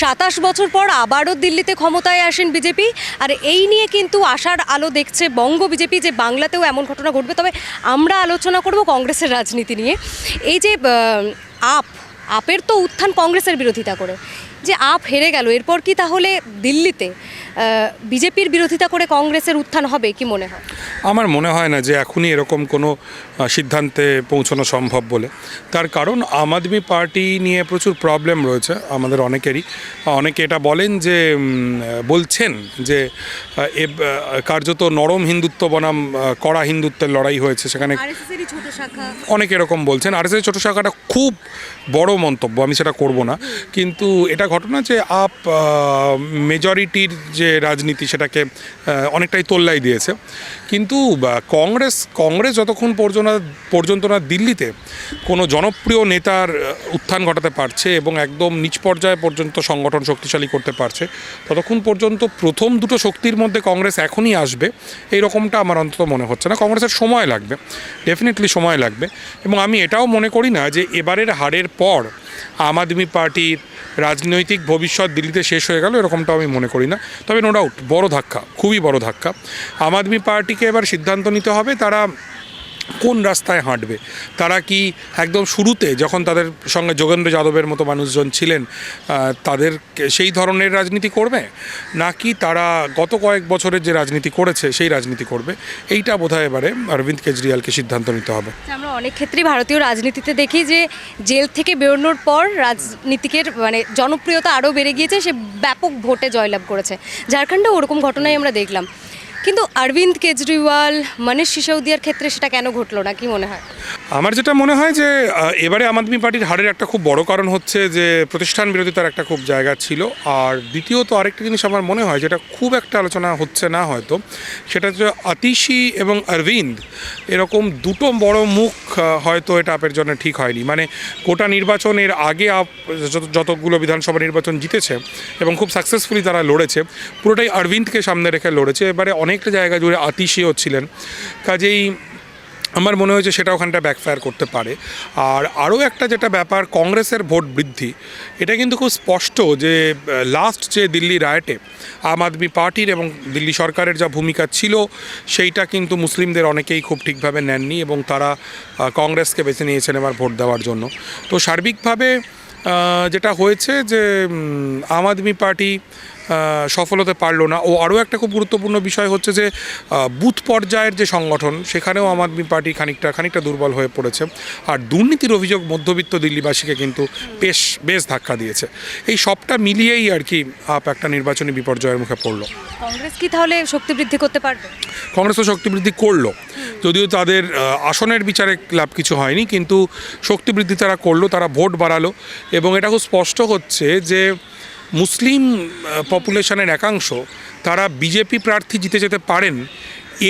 সাতাশ বছর পর আবারও দিল্লিতে ক্ষমতায় আসেন বিজেপি। আর এই নিয়ে কিন্তু আশার আলো দেখছে বঙ্গ বিজেপি যে বাংলাতেও এমন ঘটনা ঘটবে। তবে আমরা আলোচনা করব কংগ্রেসের রাজনীতি নিয়ে। এই যে আপ, আপের তো উত্থান কংগ্রেসের বিরোধিতা করে। যে আপ হেরে গেল, এরপর কি তাহলে দিল্লিতে বিজেপির বিরোধিতা করে কংগ্রেসের উত্থান হবে কি মনে হয়? আমার মনে হয় না যে এখনই এরকম কোনো সিদ্ধান্তে পৌঁছানো সম্ভব বলে। তার কারণ আম আদমি পার্টি নিয়ে প্রচুর প্রবলেম রয়েছে আমাদের অনেকেরই। অনেকে এটা বলেন যে বলছেন যে এ কার্যত নরম হিন্দুত্ব বনাম কড়া হিন্দুত্বের লড়াই হয়েছে সেখানে অনেকে এরকম বলছেন। আর এস ছোটো শাখাটা খুব বড় মন্তব্য, আমি সেটা করব না। কিন্তু এটা ঘটনা যে আপ মেজরিটির যে রাজনীতি সেটাকে অনেকটাই তোল্লাই দিয়েছে। কিন্তু কংগ্রেস কংগ্রেস যতক্ষণ পর্যন্ত পর্যন্ত না দিল্লিতে কোনো জনপ্রিয় নেতার উত্থান ঘটাতে পারছে এবং একদম নিচ পর্যায়ে পর্যন্ত সংগঠন শক্তিশালী করতে পারছে, ততক্ষণ পর্যন্ত প্রথম দুটো শক্তির মধ্যে কংগ্রেস এখনই আসবে, এই রকমটা আমার অন্তত মনে হচ্ছে না। কংগ্রেসের সময় লাগবে ডেফিনেটলি সময় লাগবে। এবং আমি এটাও মনে করি না যে এবারের হারের পর আম আদমি পার্টির রাজনৈতিক ভবিষ্যৎ দিল্লিতে শেষ হয়ে গেল, এরকমটাও আমি মনে করি না। তবে নো ডাউট বড় ধাক্কা, খুবই বড় ধাক্কা। আম আদমি পার্টিকে এবার সিদ্ধান্ত নিতে হবে, তারা কোন রাস্তায় হাঁটবে? তারা কি একদম শুরুতে যখন তাদের সঙ্গে যোগেন্দ্র যাদবের মতো মানুষজন ছিলেন তাদের সেই ধরনের রাজনীতি করবে? নাকি তারা গত কয়েক বছরের যে রাজনীতি করেছে, সেই রাজনীতি করবে? এইটা বোধহয় এবারে অরবিন্দ কেজরিওয়ালকে সিদ্ধান্ত নিতে হবে। আমরা অনেক ক্ষেত্রেই ভারতীয় রাজনীতিতে দেখি যে, জেল থেকে বেরোনোর পর রাজনীতিকের মানে জনপ্রিয়তা আরও বেড়ে গিয়েছে, সে ব্যাপক ভোটে জয়লাভ করেছে। ঝাড়খণ্ডে ওরকম ঘটনাই আমরা দেখলাম। কিন্তু অরবিন্দ কেজরিওয়াল, মনীষ সিসোদিয়ার ক্ষেত্রে সেটা কেন ঘটলো না? কি মনে হয়? আমার যেটা মনে হয় যে এবারে আম আদমি পার্টির হারের একটা খুব বড় কারণ হচ্ছে যে, প্রতিষ্ঠান বিরোধিতার একটা খুব জায়গা ছিল। আর দ্বিতীয়ত আরেকটা জিনিস আমার মনে হয় যেটা খুব একটা আলোচনা হচ্ছে না হয়তো, সেটা হচ্ছে আতিশি এবং অরবিন্দ, এরকম দুটো বড় মুখ হয়তো এটা আপের জন্য ঠিক হয়নি। মানে গোটা নির্বাচনের আগে আপ, যত- যতগুলো বিধানসভা নির্বাচন জিতেছে এবং খুব সাকসেসফুলি তারা লড়েছে, পুরোটাই অরবিন্দকে সামনে রেখে লড়েছে। এবারে অনেকটা জায়গা জুড়ে আতিশিও ছিলেন। কাজেই আমার মনে হয়েছে সেটা ওখানটা ব্যাকফায়ার করতে পারে। আর আরও একটা যেটা ব্যাপার, কংগ্রেসের ভোট বৃদ্ধি, এটা কিন্তু খুব স্পষ্ট যে লাস্ট যে দিল্লি রায়টে আম আদমি পার্টির এবং দিল্লি সরকারের যা ভূমিকা ছিল, সেইটা কিন্তু মুসলিমদের অনেকেই খুব ঠিকভাবে নেননি এবং তারা কংগ্রেসকে বেছে নিয়েছেন এবার ভোট দেওয়ার জন্য। তো সার্বিকভাবে যেটা হয়েছে যে আম আদমি পার্টি সফল হতে পারল না। ও আরও একটা খুব গুরুত্বপূর্ণ বিষয় হচ্ছে যে বুথ পর্যায়ের যে সংগঠন সেখানেও আম আদমি পার্টি খানিকটা খানিকটা দুর্বল হয়ে পড়েছে। আর দুর্নীতির অভিযোগ মধ্যবিত্ত দিল্লিবাসীকে কিন্তু বেশ বেশ ধাক্কা দিয়েছে। এই সবটা মিলিয়েই আর কি আপ একটা নির্বাচনী বিপর্যয়ের মুখে পড়ল। কংগ্রেস কি তাহলে শক্তি বৃদ্ধি করতে পারবে? কংগ্রেস তো শক্তি বৃদ্ধি করল। যদিও তাদের আসনের বিচারে লাভ কিছু হয়নি কিন্তু শক্তি বৃদ্ধি তারা করল তারা ভোট বাড়ালো। এবং এটা খুব স্পষ্ট হচ্ছে যে মুসলিম পপুলেশনের একাংশ, তারা বিজেপি প্রার্থী জিতে যেতে পারেন,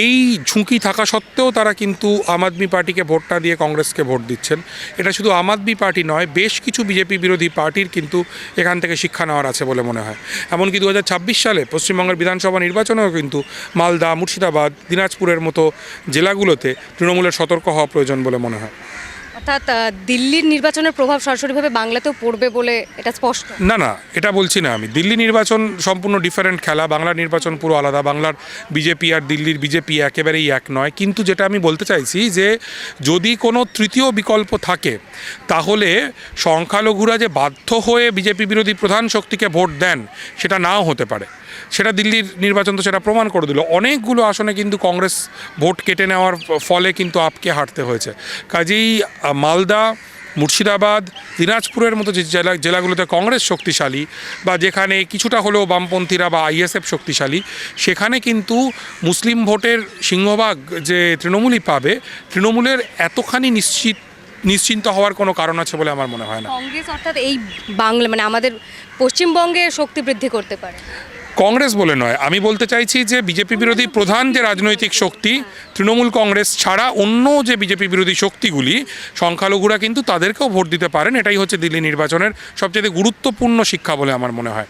এই ঝুঁকি থাকা সত্ত্বেও তারা কিন্তু আম আদমি পার্টিকে ভোটটা দিয়ে কংগ্রেসকে ভোট দিচ্ছেন। এটা শুধু আম আদমি পার্টি নয়, বেশ কিছু বিজেপি বিরোধী পার্টির কিন্তু এখান থেকে শিক্ষা নেওয়ার আছে বলে মনে হয়। এমনকি দু হাজার ছাব্বিশ সালে পশ্চিমবঙ্গের বিধানসভা নির্বাচনেও কিন্তু মালদা, মুর্শিদাবাদ, দিনাজপুরের মতো জেলাগুলোতে তৃণমূলের সতর্ক হওয়া প্রয়োজন বলে মনে হয়। অর্থাৎ দিল্লির নির্বাচনের প্রভাব সরাসরিভাবে বাংলাতেও পড়বে বলে এটা স্পষ্ট? না না, এটা বলছি না আমি। দিল্লি নির্বাচন সম্পূর্ণ ডিফারেন্ট খেলা বাংলার নির্বাচন পুরো আলাদা। বাংলার বিজেপি আর দিল্লির বিজেপি একেবারেই এক নয়। কিন্তু যেটা আমি বলতে চাইছি যে, যদি কোনো তৃতীয় বিকল্প থাকে, তাহলে সংখ্যালঘুরা যে বাধ্য হয়ে বিজেপি বিরোধী প্রধান শক্তিকে ভোট দেন, সেটা নাও হতে পারে। সেটা দিল্লির নির্বাচন তো সেটা প্রমাণ করে দিল। অনেকগুলো আসনে কিন্তু কংগ্রেস ভোট কেটে নেওয়ার ফলে কিন্তু আপকে হারতে হয়েছে। কাজেই মালদা, মুর্শিদাবাদ, দিনাজপুরের মতো যে জেলা, জেলাগুলোতে কংগ্রেস শক্তিশালী বা যেখানে কিছুটা হলেও বামপন্থীরা বা আইএসএফ শক্তিশালী, সেখানে কিন্তু মুসলিম ভোটের সিংহভাগ যে তৃণমূলই পাবে, তৃণমূলের এতখানি নিশ্চিত, নিশ্চিন্ত হওয়ার কোনো কারণ আছে বলে আমার মনে হয় না। কংগ্রেস অর্থাৎ এই বাংলা মানে আমাদের পশ্চিমবঙ্গে শক্তি বৃদ্ধি করতে পারে। কংগ্রেস বলে নয়। আমি বলতে চাইছি যে বিজেপি বিরোধী প্রধান যে রাজনৈতিক শক্তি, তৃণমূল কংগ্রেস ছাড়া অন্য যে বিজেপি বিরোধী শক্তিগুলি, সংখ্যালঘুরা কিন্তু তাদেরকেও ভোট দিতে পারেন। এটাই হচ্ছে দিল্লি নির্বাচনের সবচেয়ে গুরুত্বপূর্ণ শিক্ষা বলে আমার মনে হয়।